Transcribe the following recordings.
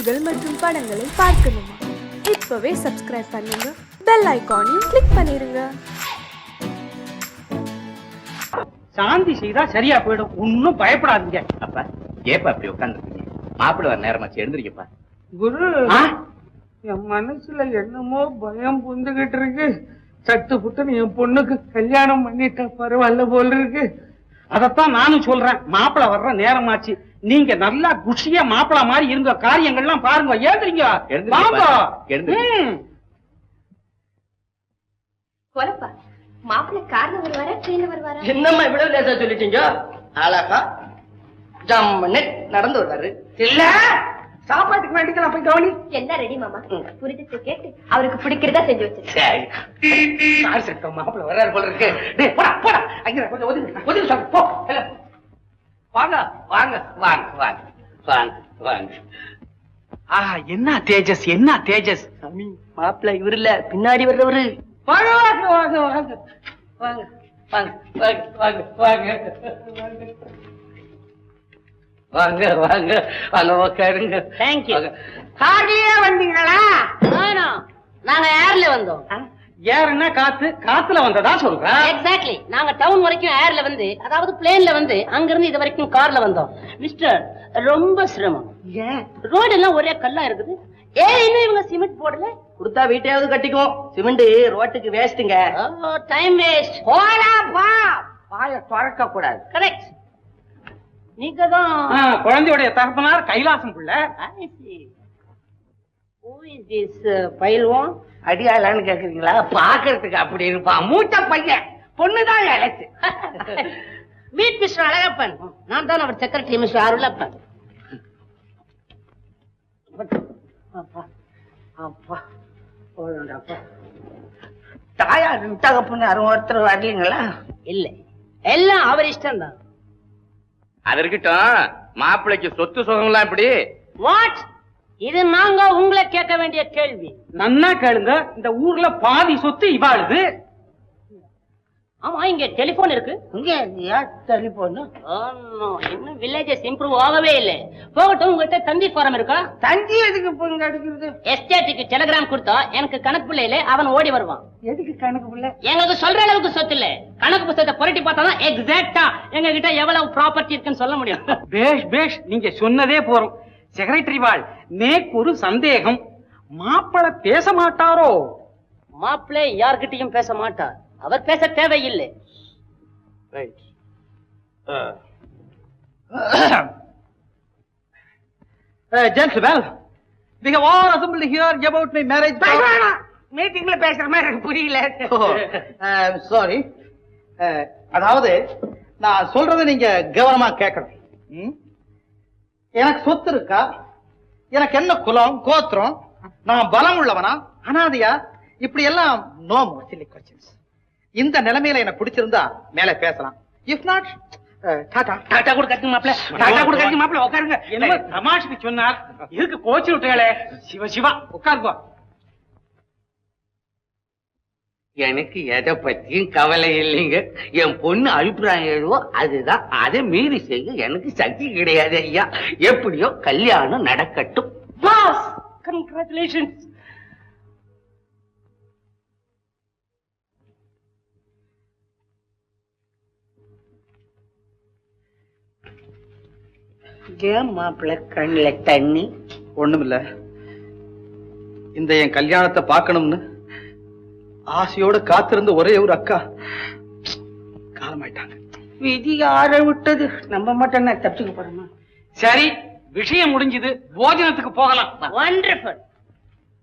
செய்திகள் மற்றும் படங்களை பார்க்கணுமா? இப்பவே சப்ஸ்கிரைப் பண்ணுங்க. பெல் ஐகானையும் கிளிக் பண்ணிருங்க. சாந்தி செய்தா சரியா போயிடும். ஒன்னும் பயப்படாதீங்க. அப்பா ஏப்பா அப்படி உட்காந்துருக்கீங்க மாப்பிள்ளை வர நேரமாச்சு எழுந்திருக்கப்பா குரு ஆ? என் மனசுல என்னமோ பயம் புந்துகிட்டு இருக்கு. சட்டு புட்டுன்னு என் பொண்ணுக்கு கல்யாணம் பண்ணிட்டா பரவாயில்ல போல இருக்கு. அதத்தான் நானும் சொல்றேன். மாப்பிளை வர்ற நேரமாச்சு நீங்க நல்லா குஷியா மாப்பிளை மாதிரி இருங்க காரியங்கள்லாம் பாருங்க ஏந்திரிங்க எழுந்திருங்க வாங்க. கொலப்பா மாப்பிள்ளை கார்ல வருவாரா ட்ரெயின்ல வருவாரா என்னம்மா இவ்வளவு லேசா சொல்லிட்டீங்க? அழகா ஜம்முன்னு நடந்து வருவாரு. இல்ல சாப்பாட்டுக்கு வேண்டிக்கலாம் போய் கவனி. எல்லாம் ரெடி மாமா? புரிதத்தை கேட்டு? அவருக்கு பிடிக்கிறதா செஞ்சு வச்சிருக்கேன். சரி. கார் செட்டோம் மாப்பிள்ள வர்றாரு போல இருக்கு. டேய் போடா போடா. அங்க கொஞ்சம் ஒதுங்கு போ. வாங்க வாங்க வாங்க வாங்க வாங்க வாங்க ஆஹா என்ன தேஜஸ் என்ன தேஜஸ் சாமி மாப்பிள்ள இவரு இல்ல பின்னாடி வர்றவரு வாங்க வாங்க வாங்க வாங்க வாங்க வாங்க வாங்க வாங்க வாங்க வாங்க வாங்க வாங்க உட்காருங்க தேங்க்யூ வாங்க. கார்லயே வந்தீங்களா நாங்க ஏர்ல வந்தோம் ஏறுனா காத்து காத்துல வந்ததா சொல்ற? எக்ஸாக்ட்லி நாங்க டவுன் வரைக்கும் ஏர்ல வந்து அதாவது பிளேன்ல வந்து அங்க இருந்து இது வரைக்கும் கார்ல வந்தோம். மிஸ்டர் ரொம்ப சிரமம். ஏன்? ரோடு எல்லாம் ஒரே கல்லா இருக்குது. ஏன் இன்னும் இவங்க சிமெண்ட் போடல? கொடுத்தா வீட்டையாவது கட்டிக்குவோம். சிமெண்ட் ரோட்டுக்கு வேஸ்ட்டுங்க டைம் வேஸ்ட் போலாப்பா வாய திறக்க கூடாது. கரெக்ட் நீங்க தான். குழந்தையுடைய தகப்பனார் கைலாசம் புள்ள. Who is this uh, அடியாளான்னு கேக்குறீங்களா? பாக்குறதுக்கு அப்படி இருப்பான் மூத்த பையன். பொண்ணுதான் இழைச்சு மீட் மிஸ்டர் அழகப்பன். நான் தான் அவர் செக்ரட்டரி மிஸ்டர் அருளப்பன். அப்பா அப்பா போதும்டாப்பா தாயார் தகப்புன்னு யாரும் ஒருத்தர் வரலீங்களா? இல்ல. எல்லாம் அவர் இஷ்டம் தான் அது இருக்கட்டும். மாப்பிள்ளைக்கு சொத்து சுகம்லாம் எப்படி? வாட் இது நாங்க உங்களை கேட்க வேண்டிய கேள்வி. நன்னா கேளுங்க இந்த ஊர்ல பாதி சொத்து இவாளுது. ஆமா இங்க டெலிபோன் இருக்கு. இங்க யார் டெலிபோனு. இன்னும் வில்லேஜஸ் இம்ப்ரூவ் ஆகவே இல்லை. போகட்டும் உங்ககிட்ட தந்தி ஃபாரம் இருக்கா? தந்தி எதுக்கு இங்க அடிக்கிறது? எஸ்டேட்டுக்கு டெலிகிராம் கொடுத்தா எனக்கு கணக்கு பிள்ளையில அவன் ஓடி வருவான். எதுக்கு கணக்கு புள்ள? எங்களுக்கு சொல்ற அளவுக்கு சொத்து இல்ல. கணக்கு புத்தகத்தை புரட்டி பார்த்தா தான் எக்ஸாக்டா எங்க கிட்ட எவ்வளவு ப்ராப்பர்ட்டி இருக்குன்னு சொல்ல முடியும். பேஷ் பேஷ் நீங்க சொன்னதே போறோம். செக்ரட்டரி வாழ் நேக்கு ஒரு சந்தேகம். மாப்பிளை பேச மாட்டாரோ? மாப்பிள்ளை யார்கிட்டயும் பேச மாட்டார். அவர் பேச தேவையில்லை. Gentleman we have all assembled here about my marriage. மீட்டிங்ல பேசுற மாதிரி எனக்கு புரியல. சாரி அதாவது நான் சொல்றதை நீங்க கவனமா கேட்கணும். ம்? எனக்கு சொத்து இருக்கா? எனக்கு என்ன குலம் கோத்திரம்? நான் பலம் உள்ளவனா? அனாதையா? இப்படி எல்லாம் நோ மோர் சில்லி கொஸ்டின்ஸ் இந்த நிலைமையில எனக்கு பிடிச்சிருந்தா மேல பேசலாம். If not tata tata. கூட மாப்பிள்ள டாட்டா கூட கட்டுங்க மாப்பிள்ள உட்காருங்க. என்ன தமாஷுக்கு சொன்னார் இதுக்கு கோச்சு விட்டுகளே சிவ சிவா உட்காருங்க எனக்கு எதை பத்தியும் கவலை இல்லைங்க. என் பொண்ணு அபிப்பிராயம் எதுவோ அதுதான். அதை மீறி செய்ய எனக்கு சக்தி கிடையாது ஐயா. எப்படியோ கல்யாணம் நடக்கட்டும். பாஸ் கங்க்ராச்சுலேஷன் ஏன் மாப்பிள்ள கண்ணுல தண்ணி? ஒண்ணுமில்ல. இந்த என் கல்யாணத்தை பார்க்கணும்னு ஆசையோட காத்திருந்த ஒரே ஒரு அக்கா. காலமாயிட்டாங்க. விதி ஆற விட்டது? நம்ம மட்டும் நான் தப்பிச்சுக்க போறோமா? சரி விஷயம் முடிஞ்சது. போஜனத்துக்கு போகலாம். வண்டர்ஃபுல்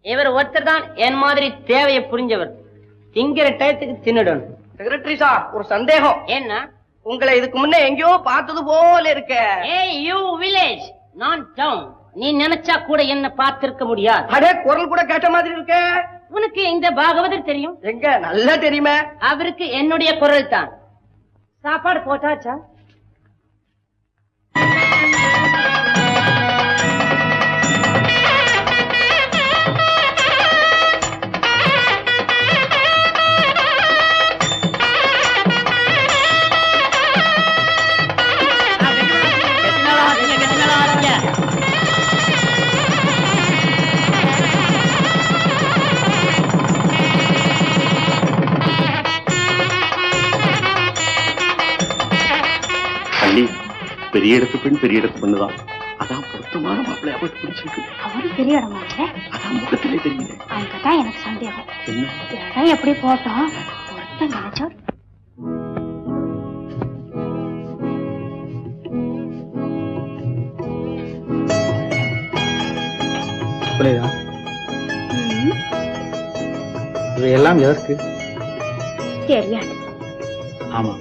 இவர் ஒருத்தர் தான் என் மாதிரி தேவையை புரிஞ்சவர். திங்கிற டயத்துக்கு தின்னுடணும். செக்ரட்டரி சார் ஒரு சந்தேகம். என்ன? உங்களை இதுக்கு முன்ன எங்கேயோ பார்த்தது போல இருக்க. ஏய் யூ வில்லேஜ் நான் டவுன். நீ நினைச்சா கூட என்ன பார்த்திருக்க முடியாது. அடே குரல் கூட கேட்ட மாதிரி இருக்க. உனக்கு இந்த பாகவதர் தெரியும்? எங்க? நல்லா தெரியுமே. அவருக்கு என்னுடைய குரல் தான் சாப்பாடு போட்டாச்சா? பெரிய இடத்து பெண் பெரிய இடத்து பெண்ணுதான். அதான் பொருத்தமான மாப்பிள்ளை அவருக்கு பிடிச்சிருக்கு. அவரு பெரிய இடமா இல்ல? அதான் முகத்திலே தெரியல அங்கதான் எனக்கு சந்தேகம். என்ன? இடம் எப்படி போட்டோம்? ஒருத்தன் நினைச்சா புரியுதா? இவையெல்லாம் எதற்கு? தெரியாது. ஆமா.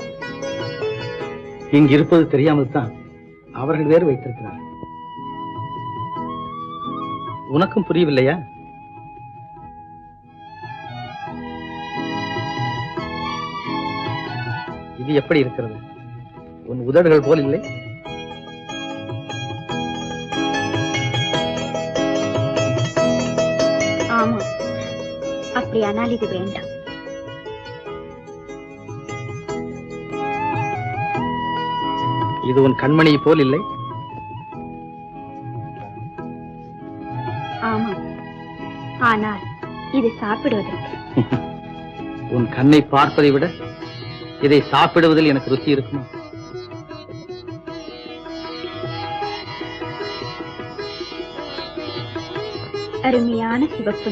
இங்க இருப்பது தெரியாமல் தான் அவர்கள் வேறு வைத்திருக்கிறார் உனக்கும் புரியவில்லையா? இது எப்படி இருக்கிறது? உன் உதடுகள் போல் இல்லை? ஆமா அப்படியானால் இது வேண்டாம். இது உன் கண்மணியை போல் இல்லை? ஆமா ஆனால் இது சாப்பிடுவதற்கு உன் கண்ணை பார்ப்பதை விட இதை சாப்பிடுவதில் எனக்கு ருச்சி இருக்குமா? அருமையான சிவப்பு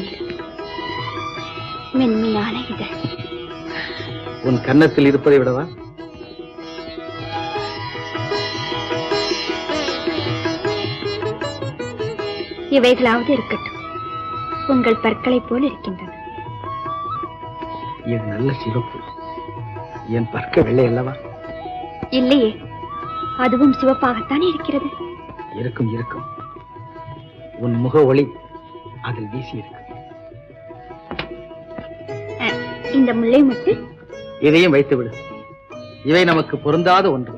மென்மையான இதழ். உன் கன்னத்தில் இருப்பதை விடவா? இவைகளாவது இருக்கட்டும். உங்கள் பற்களைப் போல் இருக்கின்றன. இது நல்ல சிவப்பு. என் பற்க வெள்ளை அல்லவா? இல்லையே. அதுவும் சிவப்பாகத்தானே இருக்கிறது. இருக்கும் இருக்கும். உன் முக ஒளி அதில் வீசி இருக்கு இந்த முல்லை முட்டு? இதையும் வைத்து விடு இவை நமக்கு பொருந்தாத ஒன்று.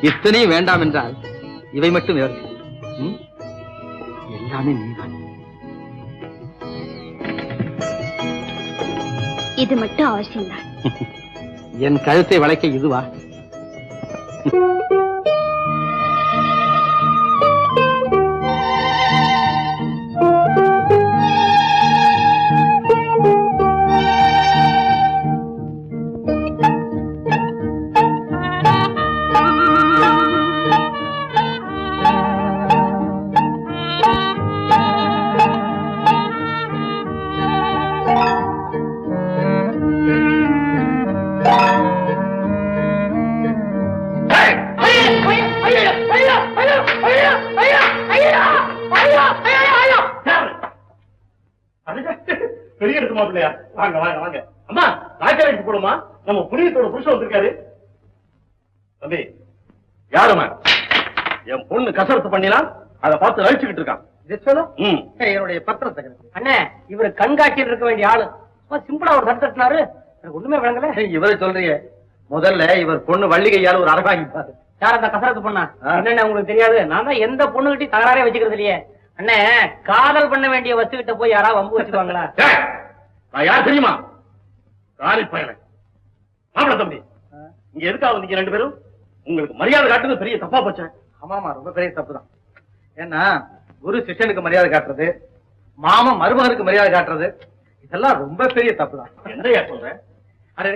இத்தனையும் வேண்டாம் என்றால் இவை மட்டும் எதற்கு? எல்லாமே நீதான். இது மட்டும் அவசியம்தான். என் கழுத்தை வளைக்க இதுவா? இருக்கான் ம். என்னுடைய பத்திரத்தை அண்ணே இவரு கண்காட்சியில் இருக்க வேண்டிய ஆளு. சிம்பிளா ஒரு தட்டு தட்டினாரு எனக்கு ஒண்ணுமே விளங்கல. இவரை சொல்றீங்க. முதல்ல இவர் பொண்ணு வள்ளிகையால் ஒரு அரகாங்கிப்பாரு யார் அந்த கசரத்து பண்ணா? ஆ. என்னண்ணே உங்களுக்கு தெரியாது? நான் தான் எந்த பொண்ணுகிட்டயும் தகராறே வச்சுக்கிறது இல்லையே. அண்ணே காதல் பண்ண வேண்டிய வஸ்து கிட்ட போய் யாராவது வம்பு வச்சுக்குவாங்களா? யார் தெரியுமா? காலி பயணம் மாப்பிள தம்பி. இங்க எதுக்காக வந்தீங்க ரெண்டு பேரும்? உங்களுக்கு மரியாதை காட்டுறது பெரிய தப்பா போச்சேன் ஆமாமா ரொம்ப பெரிய தப்பு தான் ஏன்னா குரு சிஷ்யனுக்கு மரியாதை காட்டுறது மாமன் மருமகனுக்கு மரியாதை காட்டுறது இதெல்லாம் ரொம்ப பெரிய தப்பு தான் என்னையா சொல்றேன் அரே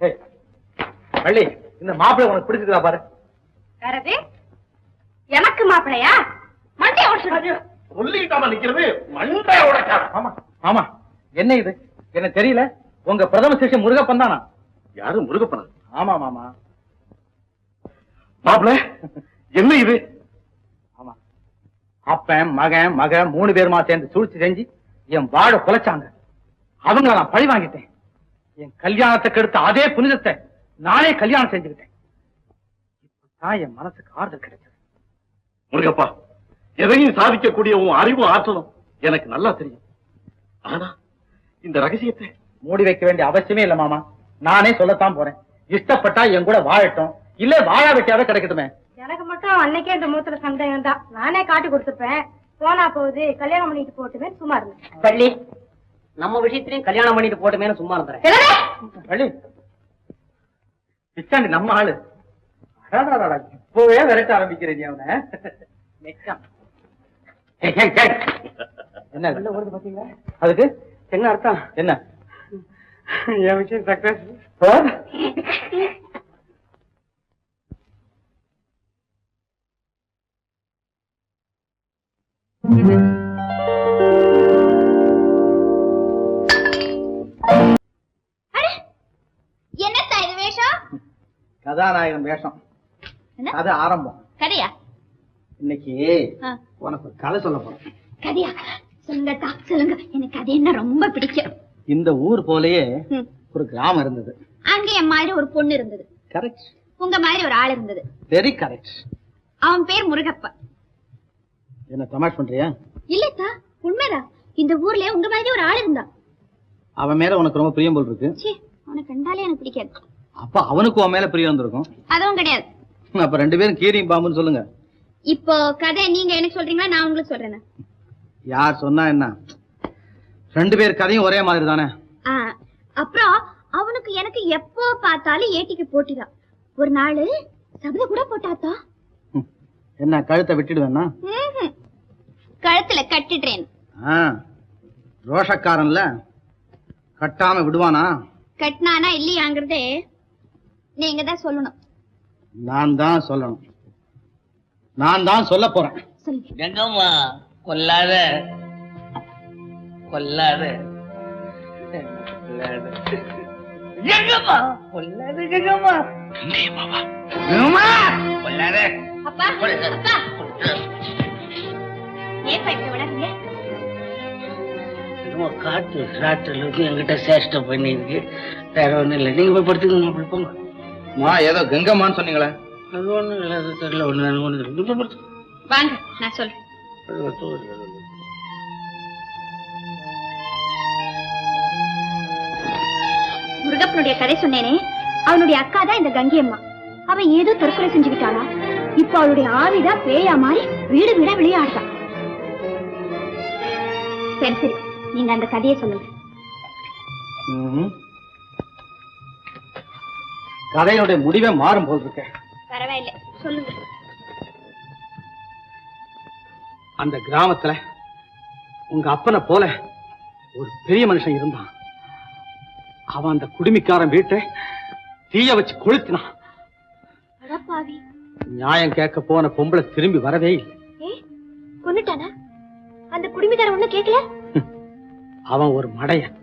ஏய், வள்ளி இந்த மாப்பிள்ளை உனக்கு பிடிச்சிருக்கா பாரு. எனக்கு மாப்பிளையா மண்டே சொல்லிட்டாம நிக்கிறது உடைக்கார ஆமா ஆமா என்ன இது? என்ன தெரியல. உங்க பிரதம சிஷ்யன் முருகப்பன் தானா? யாரு முருகப்பன? ஆமா மாமா. மாப்பிள என்ன இது? அப்பன் மகன் மக மூணு பேருமா சேர்ந்து சூழ்ச்சி செஞ்சு என் வாழ குலைச்சாங்க அவங்கள நான் பழி வாங்கிட்டேன். என் கல்யாணத்தை கெடுத்த அதே புனிதத்தை நானே கல்யாணம் செஞ்சுக்கிட்டேன். இப்பதான் என் மனசுக்கு ஆறுதல் கிடைச்சது. முருகப்பா எதையும் சாதிக்கக்கூடிய உன் அறிவும் ஆற்றலும் எனக்கு நல்லா தெரியும். ஆனா இந்த ரகசியத்தை மூடி வைக்க வேண்டிய அவசியமே இல்ல மாமா. நானே சொல்லத்தான் போறேன். இஷ்டப்பட்டா என் கூட வாழட்டும். இல்ல வாழா வெட்டியாவே கிடைக்கட்டுமே. எனக்கு மட்டும் அன்னைக்கே இந்த முகத்துல சந்தேகம் தான் நானே காட்டி கொடுத்துருப்பேன். போனா போகுது கல்யாணம் பண்ணிட்டு போட்டுமே சும்மா இருந்தேன் பள்ளி நம்ம விஷயத்திலயும் கல்யாணம் பண்ணிட்டு போட்டுமேனு சும்மா இருந்துறேன். வள்ளி பிச்சாண்டி நம்ம ஆளு. இப்பவே விரட்ட ஆரம்பிக்கிறேன் நீ அவனை ஏய். என்ன இது? வருது பாத்தீங்களா அதுக்கு? என்ன அர்த்தம்? என்ன? என் விஷயம் சக்சஸ் ஆ? என்னத்தா இது வேஷம் கதாநாயகன் வேஷம்? கதை ஆரம்பம். கதையா? இன்னைக்கு. உனக்கு கதை சொல்ல போறேன். கதையா? சொல்லுங்கக்கா சொல்லுங்க. எனக்கு கதை என்ன ரொம்ப பிடிக்கும். இந்த ஊர் போலயே. ஒரு கிராமம் இருந்தது. அங்க என் மாதிரி ஒரு பொண்ணு இருந்தது. கரெக்ட் உங்க மாதிரி ஒரு ஆள் இருந்தது. வெரி கரெக்ட் அவன் பேர் முருகப்பன். என்ன தமாஷ் பண்றியா? இல்லத்தா உண்மைதான் இந்த ஊர்ல உங்க மாதிரி ஒரு ஆள் இருந்தா அவன் மேல உனக்கு ரொம்ப பிரியம் போல் இருக்கு. ச்சீ அவனை கண்டாலே எனக்கு பிடிக்காது. அப்ப அவனுக்கு உன் மேல பிரியம் வந்திருக்கும். அதுவும் கிடையாது. அப்ப ரெண்டு பேரும் கீரியும் பாம்புன்னு சொல்லுங்க. இப்போ கதை நீங்க எனக்கு சொல்றீங்களா நான் உங்களுக்கு சொல்றேனா? யார் சொன்னா என்ன? ரெண்டு பேர் கதையும் ஒரே மாதிரி தானே? அப்புறம் அவனுக்கு எனக்கு எப்போ பார்த்தாலும் ஏட்டிக்கு போட்டிதான். ஒரு நாள் சபத கூட போட்டாத்தா. என்ன கழுத்தை விட்டுடுவேன்னா. கழுத்துல கட்டிடுறேன். ரோஷக்காரன்ல கட்டாம விடுவானா? கட்டினானா இல்லையாங்கிறதே நீங்க தான் சொல்லணும். நான் தான் சொல்லணும். நான் தான் சொல்ல போறேன். கங்கம்மா கொல்லாத. கொல்லாத. கொல்லாத. கங்கம்மா கொல்லாத கங்கம்மா. கங்கம்மா கொல்லாத. அப்பா அப்பா. காத்து ராட்டில் வந்து என்கிட்ட சேஷ்டை பண்ணிருக்கு வேற ஒண்ணும் இல்லை. நீங்க போய் படுத்துக்கங்க அப்படி போங்க. மா ஏதோ கங்கம்மான்னு சொன்னீங்களே. அது ஒண்ணும் இல்லை. அது தெரியல. ஒண்ணு எனக்கு ஒண்ணு தெரியல. போய் படுத்து வாங்க நான் சொல்றேன். முருகப்பனுடைய கதை சொன்னேனே. அவனுடைய அக்கா தான் இந்த கங்கி அம்மா அவன் ஏதோ தற்கொலை செஞ்சுக்கிட்டாளா இப்ப அவளுடைய ஆவிதான் பேயா மாறி வீடு வீடா விளையாடுதான் சரி சரி. நீங்க அந்த கதையை சொல்லுங்க. கதையினுடைய முடிவே மாறும் போல் இருக்கு. பரவாயில்ல. சொல்லுங்க. அந்த கிராமத்துல உங்க அப்பனை போல ஒரு பெரிய மனுஷன் இருந்தான். அவன் அந்த குடுமிக்காரன் வீட்டை தீய வச்சு கொளுத்தினான். நியாயம் கேட்க போன பொம்பளை திரும்பி வரவே இல்லை. குடும்பிக்காரன் ஒண்ணும் கேட்கல அவன் ஒரு மடையன்.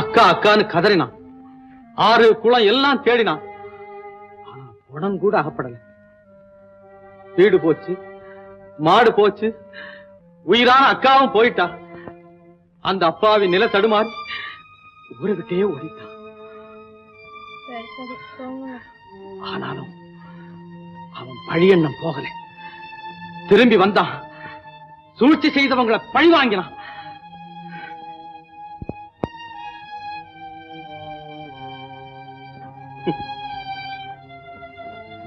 அக்கா அக்கான்னு கதறினான். ஆறு குளம் எல்லாம் தேடினான். ஆனா உடன் கூட அகப்படல. வீடு போச்சு மாடு போச்சு உயிரான அக்காவும் போயிட்டா. அந்த அப்பாவி நில தடுமாறி ஊரை விட்டே ஓடிட்டான் ஆனாலும் அவன் பழியெண்ணம் போகல. திரும்பி வந்தான். சூழ்ச்சி செய்தவங்களை பழி வாங்கினான்.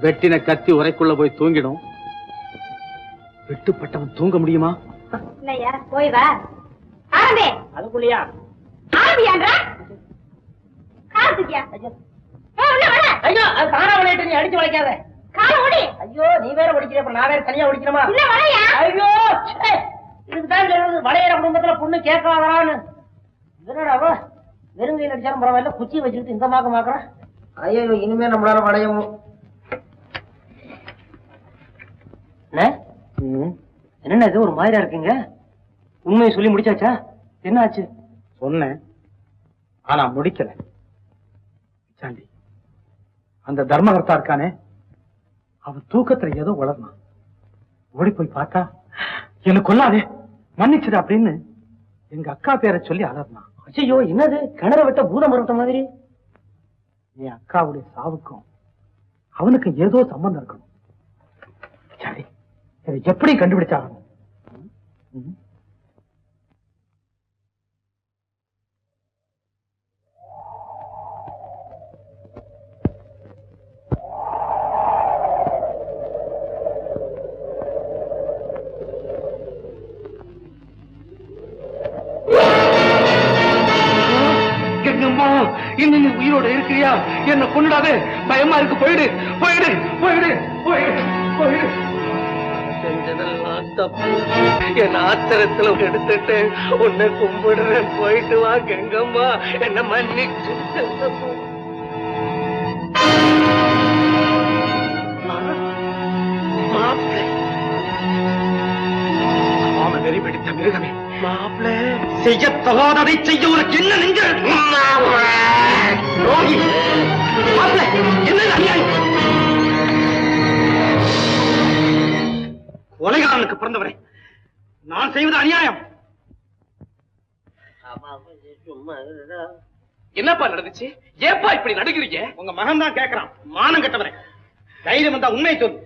வெட்டின கத்தி உரைக்குள்ள போய் தூங்கிடும். வெட்டுப்பட்டவன் தூங்க முடியுமா? இல்லையா? போய் வா. அதுக்குள்ளயா? அடிச்சு வளைக்காத ஐயோ நீ வேற ஒடிக்கிற அப்புறம் நான் வேற தனியா வரையா ஐயோ ச்சே. இதுக்குதான் சொல்றது. வளையிற குடும்பத்துல பொண்ணு கேட்காதான்னு என்னடா வெறுங்கையில் அடிச்சாலும் பரவாயில்ல குச்சி வச்சுக்கிட்டு இந்த மாக்க மாக்குறான் ஐயோ இனிமே நம்மளால வளையவும் என்ன? இது ஒரு மாதிரியா இருக்குங்க? உண்மையை சொல்லி முடிச்சாச்சா? என்ன ஆச்சு சொன்னேன். ஆனா முடிக்கல. சாண்டி அந்த தர்மகர்த்தா இருக்கானே அவன் தூக்கத்துல ஏதோ வளர்னான் ஓடி போய் பார்த்தா என்ன கொல்லாதே மன்னிச்சிடு அப்படின்னு எங்க அக்கா பேரை சொல்லி அலர்னான் ஐயோ என்னது? கிணற விட்ட பூதம் மரத்த மாதிரி? என் அக்காவுடைய சாவுக்கும் அவனுக்கு ஏதோ சம்பந்தம் இருக்கணும். சரி இதை எப்படி கண்டுபிடிச்சாகணும்? இன்னும் நீ உயிரோட இருக்கிறியா? என்ன கொண்டுடாதே பயமா இருக்கு. போயிடு. போயிடு. போயிடு. போயிடு. போயிடு. செஞ்சதெல்லாம் தப்பு. என் ஆத்திரத்துல எடுத்துட்டு உன்னை கும்பிடுறேன். போயிட்டு வா கங்கம்மா. என்ன மன்னிச்சு. அவன் இந்த மிருகமே மாப்பிள செய்ய தகாததை செய்ய உனக்கு என்ன நெஞ்ச துரோகி! என்ன அநியாயம்? கொலைகாரனுக்கு பிறந்தவரே நான் செய்வது அநியாயம். என்னப்பா நடந்துச்சு? ஏப்பா இப்படி நடுக்கிறீங்க உங்க மகன் தான் கேக்குறான். மானம் கட்டவரே. தைரியம் வந்தா உண்மையை சொல்லு.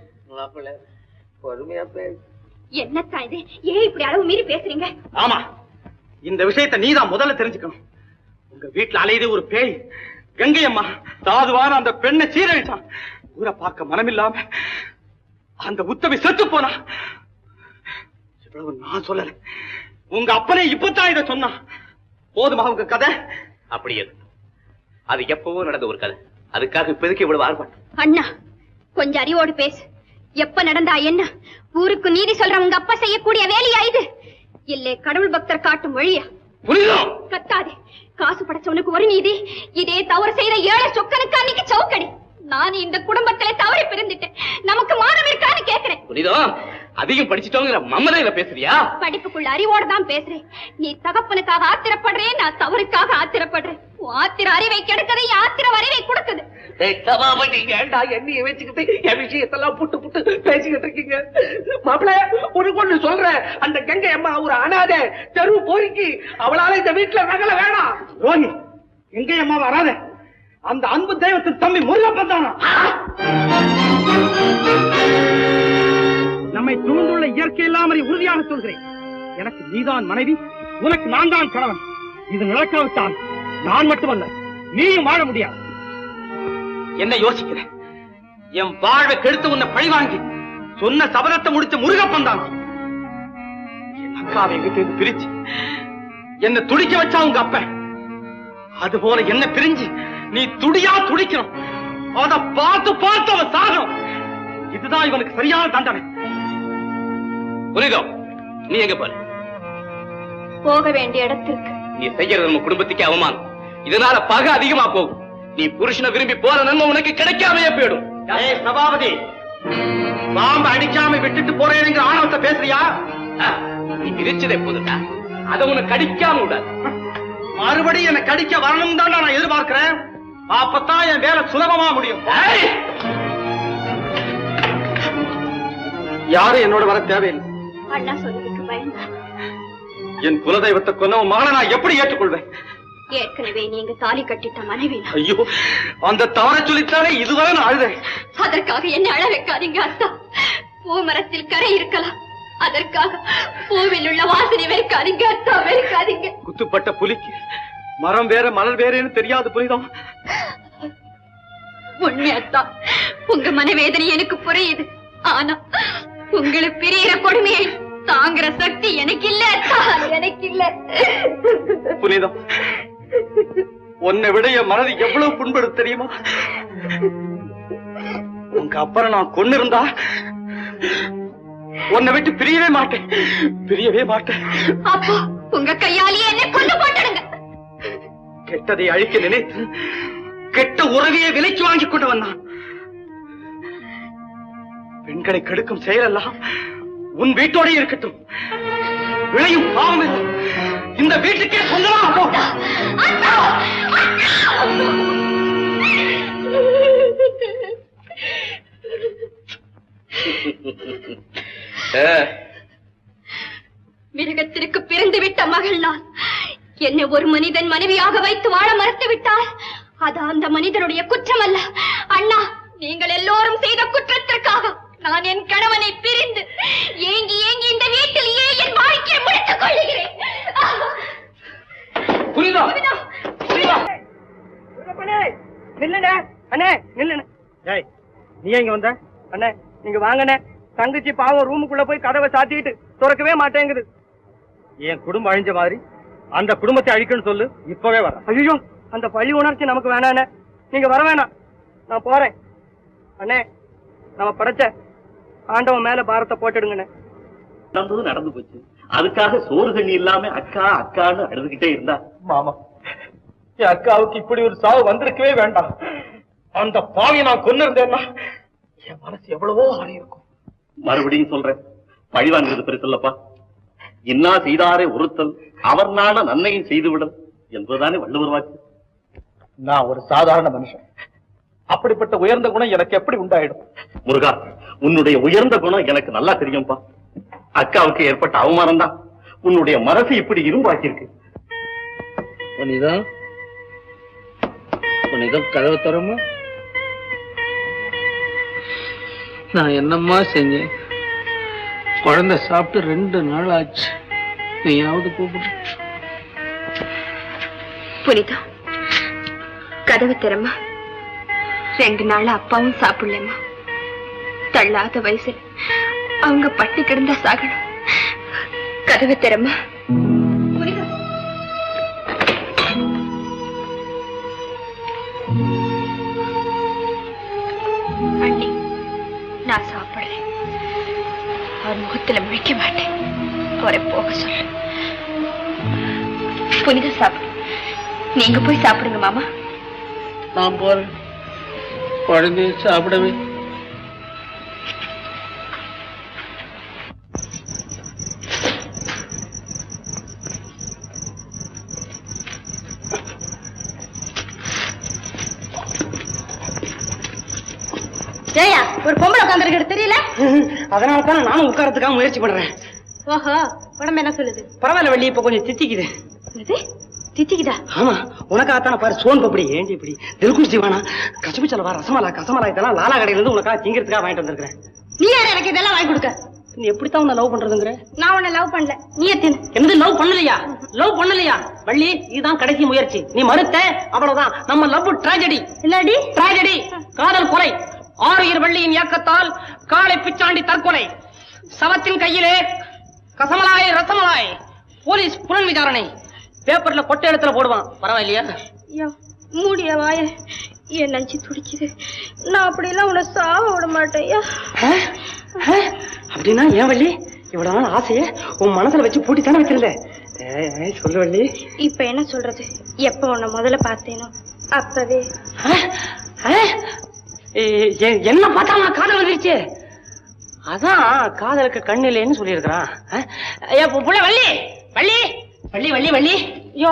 பொறுமையா பேசு. என்னத்தான் இது? ஏன் இப்படி அளவு மீறி பேசுறீங்க? ஆமா இந்த விஷயத்தை நீதான் முதல்ல தெரிஞ்சுக்கணும். உங்க வீட்டுல அலையுது ஒரு பேய். கங்கை அம்மா சாதுவான அந்த பெண்ணை சீரழிச்சான். ஊரை பார்க்க மனமில்லாம அந்த உத்தவி செத்து போனா. இவ்வளவு நான் சொல்லல. உங்க அப்பனே இப்பதான் இதை சொன்னான். போதுமா உங்க கதை? அப்படியே அது எப்பவோ நடந்த ஒரு கதை. அதுக்காக இப்போதைக்கு இவ்வளவு ஆர்ப்பாட்டம்? அண்ணா கொஞ்சம் அறிவோடு பேசு. எப்ப நடந்தா என்ன? ஊருக்கு நீதி சொல்ற உங்க அப்பா செய்யக்கூடிய வேலையா இது? இல்லே கடவுள் பக்தர் காட்டும் வழியா? கத்தாதே காசு படைச்சவனுக்கு ஒரு நீதி. இதே தவறு செய்த ஏழை சொக்கனுக்கு அன்னைக்கு சவுக்கடி. நான் இந்த குடும்பத்திலே தவறி பிறந்துட்டேன் நமக்கு மானம் இருக்கான்னு கேக்குறேன். புரியுதோ? அதிகம் படிச்சிட்டோங்கிற மம்மதையில பேசுறியா? படிப்புக்குள்ள அறிவோட தான் பேசுறேன். நீ தகப்பனுக்காக ஆத்திரப்படுறேன் நான் தவறுக்காக ஆத்திரப்படுறேன். ஆத்திர அறிவை கெடுக்கதை ஆத்திர அறிவை கொடுக்குது. நீங்க ஏண்டா எண்ணிய வச்சுக்கிட்டு என் விஷயத்தெல்லாம் புட்டு புட்டு பேசிக்கிட்டு இருக்கீங்க? மாப்பிள ஒரு ஒண்ணு சொல்றேன். அந்த கங்கை அம்மா ஒரு அனாதை தெரு போரிக்கு அவளால இந்த வீட்டுல நகல வேணாம். ரோஹி எங்கே அம்மா வராத. அந்த அன்பு தெய்வத்தின் தம்பி முருகப்பன் தானா? நம்மை சூழ்ந்துள்ள இயற்கை இல்லாமல் உறுதியாக சொல்கிறேன். எனக்கு நீதான் மனைவி உனக்கு நான் தான் கணவன். இது நடக்காவிட்டால் நான் மட்டுமல்ல நீயும் வாழ முடியாது. என்ன யோசிக்கிற? என் வாழ்வை கெடுத்து உன்னை பழி வாங்கி சொன்ன சபதத்தை முடிச்ச முருகப்பன் தான் என் அக்காவை எங்கிட்ட பிரிச்சு என்ன துடிக்க வச்சா உங்க அப்ப. அது போல என்ன பிரிஞ்சு நீ துடியா துடிக்கணும். அத பார்த்து பார்த்து அவன் சாகணும். இதுதான் இவனுக்கு சரியான தண்டனை. புரியுதோ நீ எங்க போற? போக வேண்டிய இடத்திற்கு. நீ செய்யறது நம்ம குடும்பத்துக்கே அவமானம். இதனால பகை அதிகமா போகும். நீ புருஷனை விரும்பி போற நன்மை உனக்கு கிடைக்காமையே போயிடும். ஏய் சபாபதி பாம்பு அடிக்காம விட்டுட்டு போறேங்கிற ஆணவத்தை பேசுறியா? நீ விரிச்சதே போதுடா அதை உனக்கு கடிக்காம விடாது. மறுபடியும் என்னை கடிக்க வரணும் தான் நான் எதிர்பார்க்கிறேன். அப்பதான் என் வேலை சுலபமா முடியும். ஏய்! யாரும் என்னோட வர தேவையில்லை. அண்ணா சொன்னதுக்கு பயந்தா. என் குலதெய்வத்தை கொன்ன மகனை நான் எப்படி ஏற்றுக்கொள்வேன்? ஏற்கனவே நீங்க தாலி கட்டிட்ட மனைவி. ஐயோ அந்த தவறை சொல்லித்தானே இதுவரை நான் அழுதேன்? அதற்காக என்ன அழ வைக்காதீங்க அத்தா. பூமரத்தில் கரை இருக்கலாம். அதற்காக பூவில் உள்ள வாசனை வெறுக்காதீங்க அத்தா வெறுக்காதீங்க குத்துப்பட்ட புலிக்கு மரம் வேற மலர் வேறேன்னு தெரியாது புரியுதா உண்மையத்தான் உங்க மனவேதனை எனக்கு புரியுது. ஆனா உங்களை பிரியிற கொடுமையை தாங்குற சக்தி எனக்கு இல்ல எனக்கு இல்ல புனிதம் உன்னை விட என் மனது எவ்வளவு புண்படுது தெரியுமா? உங்க அப்புறம் நான் கொண்டு இருந்தா உன்னை விட்டு பிரியவே மாட்டேன். பிரியவே மாட்டேன். அப்போ உங்க கையாலேயே என்ன கொண்டு போட்டுடுங்க. கெட்டதை அழிக்க நினைத்து கெட்ட உறவையை விலைக்கு வாங்கி கொண்டவன் நான் பெண்களை கெடுக்கும் செயலெல்லாம் உன் வீட்டோடே இருக்கட்டும். விளையும் பாவம் இல்லை. இந்த வீட்டுக்கே சொந்தமா! ஆ, மிருகத்திற்கு பிறந்து விட்ட மகள் நான். என்னை ஒரு மனிதன் மனைவியாக வைத்து வாழ மறுத்து விட்டால் அது அந்த மனிதனுடைய குற்றம் அல்ல அண்ணா நீங்கள் எல்லோரும் செய்த குற்றத்திற்காக நான் என் கணவனை பிரிந்து ஏங்கி ஏங்கி இந்த வீட்டிலேயே என் வாழ்க்கையை முடித்துக் கொள்ளுகிறேன்? புரியுதா? நில்லுங்க அண்ணே நில்லுங்க. ஏய் நீ எங்க வந்த? அண்ணே நீங்க வாங்கண்ணே. தங்கச்சி பாவம் ரூமுக்குள்ள போய் கதவை சாத்திட்டு திறக்கவே மாட்டேங்குது. என் குடும்பம் அழிஞ்ச மாதிரி அந்த குடும்பத்தை அழிக்கணும்னு சொல்லு இப்பவே வர. ஐயோ அந்த பழி உணர்ச்சி நமக்கு வேணாண்ணே. நீங்க வர வேணாம். நான் போறேன். அண்ணே நம்ம படைச்ச ஆண்டவன் மேல பாரத்தை போட்டுடுங்கண்ணே. நடந்தது நடந்து போச்சு. அதுக்காக சோறு தண்ணி இல்லாம அக்கா அக்கான்னு அழுதுகிட்டே இருந்தா. மாமா என் அக்காவுக்கு இப்படி ஒரு சாவு வந்திருக்கவே வேண்டாம். அந்த பாவி நான் கொண்டு இருந்தேன்னா என் மனசு எவ்வளவோ ஆறி இருக்கும். மறுபடியும் சொல்றேன். பழி வாங்குறது பெருசு இல்லப்பா. இன்னா செய்தாரே ஒருத்தல் அவர் நாட நன்மையை செய்துவிடல் என்பதுதானே வள்ளுவர் வாக்கு. நான் ஒரு சாதாரண மனுஷன். அப்படிப்பட்ட உயர்ந்த குணம் எனக்கு எப்படி உண்டாயிடும்? முருகா உன்னுடைய உயர்ந்த குணம் எனக்கு நல்லா தெரியும்பா. அக்காவுக்கு ஏற்பட்ட அவமானம் தான் உன்னுடைய மனசு இப்படி இரும்பாக்கியிருக்கு. கதவு தரமா நான் என்னம்மா செஞ்சேன்? குழந்தை சாப்பிட்டு ரெண்டு நாள் ஆச்சு. நீயாவது கூப்பிட்டு புனிதா கதவு திறமா? ரெண்டு நாள் அப்பாவும் சாப்பிடலமா தள்ளாத வயசுல அவங்க பட்டி கிடந்தா சாகணும் கதவு திறமா? புனிதா நான் சாப்பிடுறேன் அவர் முகத்துல முழிக்க மாட்டேன். அவரை போக சொல்ல. புனித சாப்பிடு. நீங்க போய் சாப்பிடுங்க மாமா. நான் போறேன். குழந்தைய சாப்பிடவே. ஏயா ஒரு பொம்பளை உட்காந்துருக்கிறது தெரியல? அதனால தான் நானும் உட்காரத்துக்காக முயற்சி பண்றேன். ஓஹோ உடம்பு என்ன சொல்லுது? பரவாயில்ல வள்ளி இப்ப கொஞ்சம் தித்திக்குது. தித்திக்குதா ஆமா உனக்காகத்தான பாரு சோன் பப்படி ஏண்டி இப்படி தில்குஷ் ஜீவானா கச்சபி செலவா ரசமலா கசமலா இதெல்லாம் லாலா கடையில இருந்து உனக்காக திங்கிறதுக்காக வாங்கிட்டு வந்திருக்கிறேன். நீ யார் எனக்கு இதெல்லாம் வாங்கி கொடுக்க? நீ எப்படித்தான் உன்னை லவ் பண்றதுங்கிற? நான் உன்னை லவ் பண்ணல. நீ எத்தின? என்னது லவ் பண்ணலையா? லவ் பண்ணலையா? வள்ளி இதுதான் கடைசி முயற்சி. நீ மறுத்த அவ்வளவுதான். நம்ம லவ் டிராஜடி இல்லடி டிராஜடி காதல் கொலை. ஆரியர் வள்ளியின் இயக்கத்தால் காளை பிச்சாண்டி தற்கொலை. சவத்தின் கையிலே கசமலாய் ரசமலாய். போலீஸ் புலன் விசாரணை. பேப்பர்ல கொட்டை இடத்துல போடுவான். பரவாயில்லையா? மூடிய வாய. என் நஞ்சு துடிக்குது? நான் அப்படியெல்லாம் உன்னை சாவ விட மாட்டேயா? அப்படின்னா ஏன் வள்ளி? இவ்வளவு நாள் ஆசைய உன் மனசுல வச்சு பூட்டி தானே வச்சிருந்த சொல்லு வள்ளி. இப்ப என்ன சொல்றது? எப்ப உன்னை முதல்ல பார்த்தேனோ அப்பவே. என்ன பார்த்தா காதல் வந்துருச்சு. அதான் காதலுக்கு கண் இல்லைன்னு சொல்லியிருக்கிறான். புள்ள வள்ளி வள்ளி வள்ளி வள்ளி வள்ளி. யோ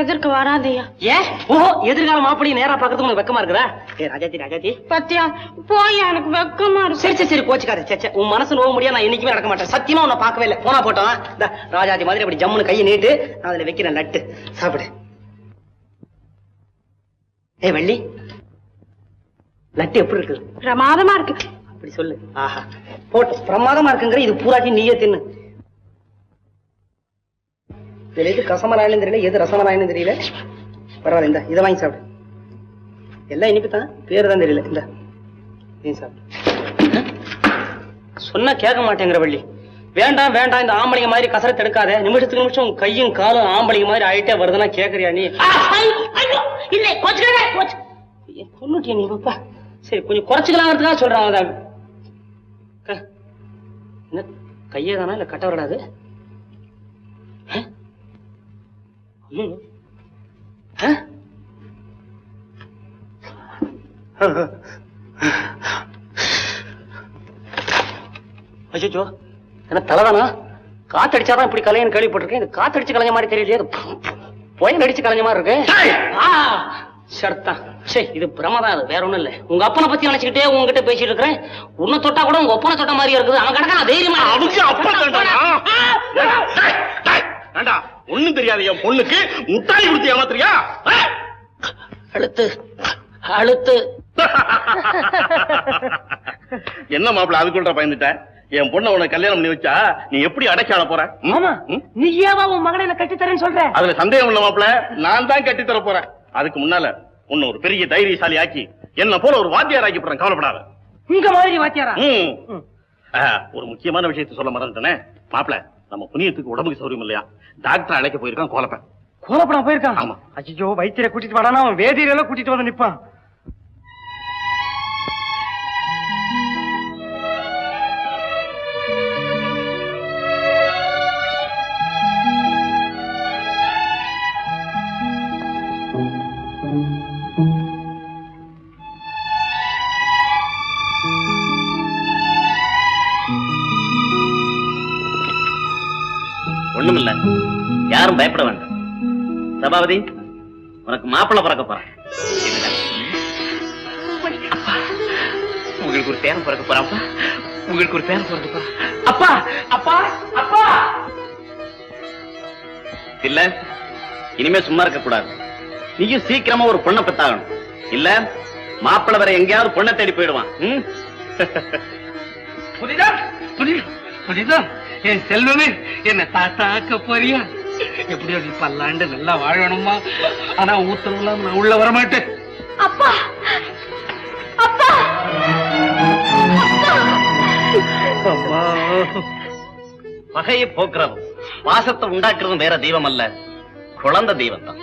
எதிர்க்க வராதையா? ஏன் ஓஹோ எதிர்கால மாப்பிள்ளை நேரா பாக்குறதுக்கு உனக்கு வெக்கமா இருக்குதா? ஏ ராஜாத்தி ராஜாத்தி பத்தியா போய் எனக்கு வெக்கமா இருக்கு. சரி சரி சரி கோச்சுக்காரு சே சே, உன் மனசு நோக முடியாது நான் என்னைக்குமே நடக்க மாட்டேன். சத்தியமா உன்னை பார்க்கவே இல்லை. போனா போட்டோம் இந்த ராஜாதி மாதிரி அப்படி ஜம்முன்னு கையை நீட்டு நான் அதுல வைக்கிறேன் நட்டு. சாப்பிடு. ஏய் வள்ளி லட்டு எப்படி இருக்கு பிரமாதமா இருக்கு. அப்படி சொல்லு. ஆஹா. போட்டு பிரமாதமா இருக்குங்கிற இது பூராட்டி நீயே தின்னு. இதுல எது கசமராயிலும் தெரியல எது ரசமராயிலும் தெரியல. பரவாயில்ல இந்த இதை வாங்கி சாப்பிடு. எல்லாம் இனிப்பு தான் பேரு தான் தெரியல இந்த. நீ சாப்பிடு. சொன்னா கேட்க மாட்டேங்கிற வள்ளி. வேண்டாம் வேண்டாம் இந்த ஆம்பளைங்க மாதிரி கசரத்து எடுக்காத. நிமிஷத்துக்கு நிமிஷம் உன் கையும் காலும் ஆம்பளைங்க மாதிரி ஆயிட்டே வருதுன்னா கேக்குறியா நீ? இல்ல கொண்டுட்டியா நீ பாப்பா சரி கொஞ்சம் குறைச்சிக்கலாங்கிறதுக்காக சொல்றான் அதான் க- என்ன கையே தானா இல்ல கட்ட வரடாது? அச்சோ என்ன தலைதானா காத்தடிச்சாதான் இப்படி கலையன்னு கேள்விப்பட்டிருக்கேன் இது காத்தடிச்சு கலைஞ்ச மாதிரி தெரியலையே புயல் அடிச்சு கலைஞ்ச மாதிரி இருக்கு ஆ, சரிதான் சே இது பிரமதான் அது வேற ஒண்ணும் இல்ல உங்க அப்பனை பத்தி நினைச்சுக்கிட்டே உங்ககிட்ட பேசிட்டு இருக்கிறேன் உன்னை தொட்டா கூட உங்க ஒப்பனை தொட்ட மாதிரியா இருக்குது அவன் கிடக்கான தைரியமா அவங்க அப்பா ஒண்ணும் தெரியாது என் பொண்ணுக்கு முட்டாய் கொடுத்து ஏமாத்துறியா? அழுத்து அழுத்து. என்ன மாப்பிள அதுக்குள்ள பயந்துட்ட? என் பொண்ணை உனக்கு கல்யாணம் பண்ணி வச்சா நீ எப்படி அடைச்சாள போற? மாமா? நீ ஏவா உன் மகனை என்ன கட்டி தரேன்னு சொல்ற? அதுல சந்தேகம் இல்ல மாப்பிள நான் தான் கட்டி தர போறேன். அதுக்கு முன்னால உன்னை ஒரு பெரிய தைரியசாலி ஆக்கி என்ன போல ஒரு வாத்தியார் ஆக்கி போறேன் கவலைப்படாத. உங்க மாதிரி வாத்தியாரா? ஒரு முக்கியமான விஷயத்தை சொல்ல மறந்துட்டேனே. மாப்பிள நம்ம புனியத்துக்கு உடம்புக்கு சௌரியம் இல்லையா? டாக்டர் அழைக்க போயிருக்கான் கோலப்பேன். கோலப்படம் போயிருக்கான்? ஆமா. அச்சோ வைத்தியரை கூட்டிட்டு வாடானா? அவன் வேதியில கூட்டிட்டு வந்து நிப்பான். யாரும் பயப்பட வேண்டாம். சபாபதி உனக்கு மாப்பிள்ள பிறக்க போறான். உங்களுக்கு ஒரு பேரம் பிறக்க போறாப்பா உங்களுக்கு ஒரு பேரம் பிறக்க போறான். அப்பா அப்பா அப்பா. இல்ல இனிமே சும்மா இருக்க கூடாது. நீயும் சீக்கிரமா ஒரு பொண்ணை பெத்தாகணும். இல்ல மாப்பிள்ள வேற எங்கேயாவது பொண்ணை தேடி போயிடுவான். புரியுதா புரியுதா புரியுதா என் செல்வமே என்ன தாத்தாக்க போறியா? எப்படியோ நீ பல்லாண்டு நல்லா வாழணுமா? ஆனா ஊத்தலாம் நான் உள்ள வரமாட்டேன். அப்பா! அப்பா! அம்மா. பகையை போக்குறதும் பாசத்தை உண்டாக்குறதும் வேற தெய்வம் அல்ல. குழந்தை தெய்வம் தான்